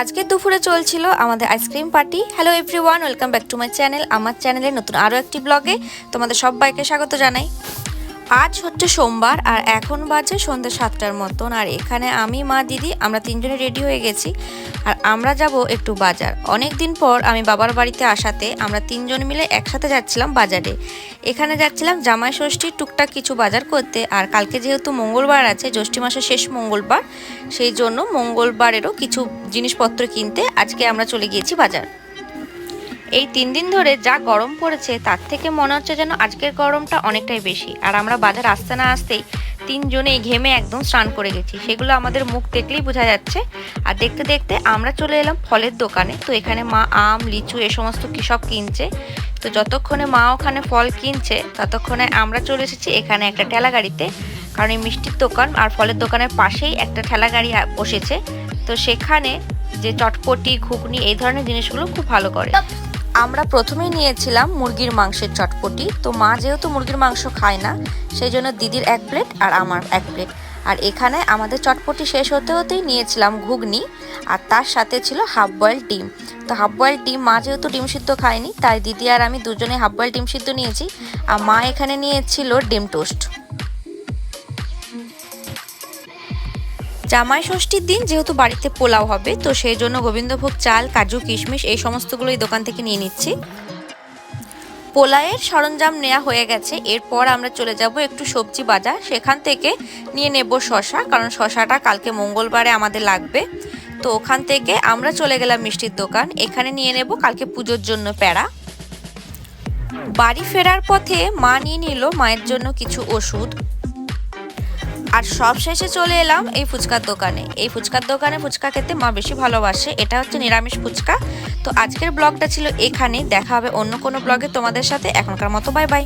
আজকে দুপুরে চলছিল আমাদের ice cream party hello everyone welcome back to my channel আমার চ্যানেলে নতুন আরও একটি ব্লগে তোমাদের সবাইকে স্বাগত জানাই। আজ হচ্ছে সোমবার আর এখন বাজে সন্ধ্যে সাতটার মতন। আর এখানে আমি, মা, দিদি, আমরা তিনজনে রেডি হয়ে গেছি। আর আমরা যাব একটু বাজার। অনেক দিন পর আমি বাবার বাড়িতে আসাতে আমরা তিনজন মিলে একসাথে যাচ্ছিলাম বাজারে। এখানে যাচ্ছিলাম জামাই ষষ্ঠীর টুকটাক কিছু বাজার করতে। আর কালকে যেহেতু মঙ্গলবার আছে, জ্যৈষ্ঠী মাসের শেষ মঙ্গলবার, সেই জন্য মঙ্গলবারেরও কিছু জিনিসপত্র কিনতে আজকে আমরা চলে গিয়েছি বাজার। এই তিন দিন ধরে যা গরম পড়েছে, তার থেকে মনে হচ্ছে যেন আজকের গরমটা অনেকটাই বেশি। আর আমরা বাজার আসতে না আসতেই তিনজনেই ঘেমে একদম স্নান করে গেছি। সেগুলো আমাদের মুখ দেখলেই বোঝা যাচ্ছে। আর দেখতে দেখতে আমরা চলে এলাম ফলের দোকানে। তো এখানে মা আম, লিচু এ সমস্ত কী সব কিনছে। তো যতক্ষণে মা ওখানে ফল কিনছে, ততক্ষণে আমরা চলে এসেছি এখানে একটা ঠেলা গাড়িতে। কারণ এই মিষ্টির দোকান আর ফলের দোকানের পাশেই একটা ঠেলা গাড়ি বসেছে। তো সেখানে যে চটপটি, ঘুগনি এই ধরনের জিনিসগুলো খুব ভালো করে। আমরা প্রথমেই নিয়েছিলাম মুরগির মাংসের চটপটি। তো মা যেহেতু মুরগির মাংস খায় না, সেই জন্য দিদির এক প্লেট আর আমার এক প্লেট। আর এখানে আমাদের চটপটি শেষ হতে হতেই নিয়েছিলাম ঘুগনি, আর তার সাথে ছিল হাফ বয়েল ডিম। তো হাফ বয়েল ডিম, মা যেহেতু ডিম সিদ্ধ খায়নি, তাই দিদি আর আমি দুজনে হাফ বয়েল ডিম সিদ্ধ নিয়েছি। আর মা এখানে নিয়েছিল ডিম টোস্ট। জামাই ষষ্ঠীর দিন যেহেতু বাড়িতে পোলাও হবে, তো সেই জন্য গোবিন্দভোগ চাল, কাজু, কিশমিশ এই সমস্তগুলো এই দোকান থেকে নিয়ে নিচ্ছি। পোলাওয়ের সরঞ্জাম নেওয়া হয়ে গেছে, এরপর আমরা চলে যাব একটু সবজি বাজার। সেখান থেকে নিয়ে নেব শশা কারণ শশাটা কালকে মঙ্গলবারে আমাদের লাগবে। তো ওখান থেকে আমরা চলে গেলাম মিষ্টির দোকান, এখানে নিয়ে নেব কালকে পুজোর জন্য প্যাড়া বাড়ি ফেরার পথে মা নিয়ে নিল মায়ের জন্য কিছু ওষুধ। আর সব শেষে চলে এলাম এই ফুচকার দোকানে। এই ফুচকার দোকানে ফুচকা খেতে মা বেশি ভালোবাসে। এটা হচ্ছে নিরামিষ ফুচকা। তো আজকের ব্লগটা ছিল এখানে দেখা হবে অন্য কোনো ব্লগে তোমাদের সাথে। এখনকার মতো বাই বাই।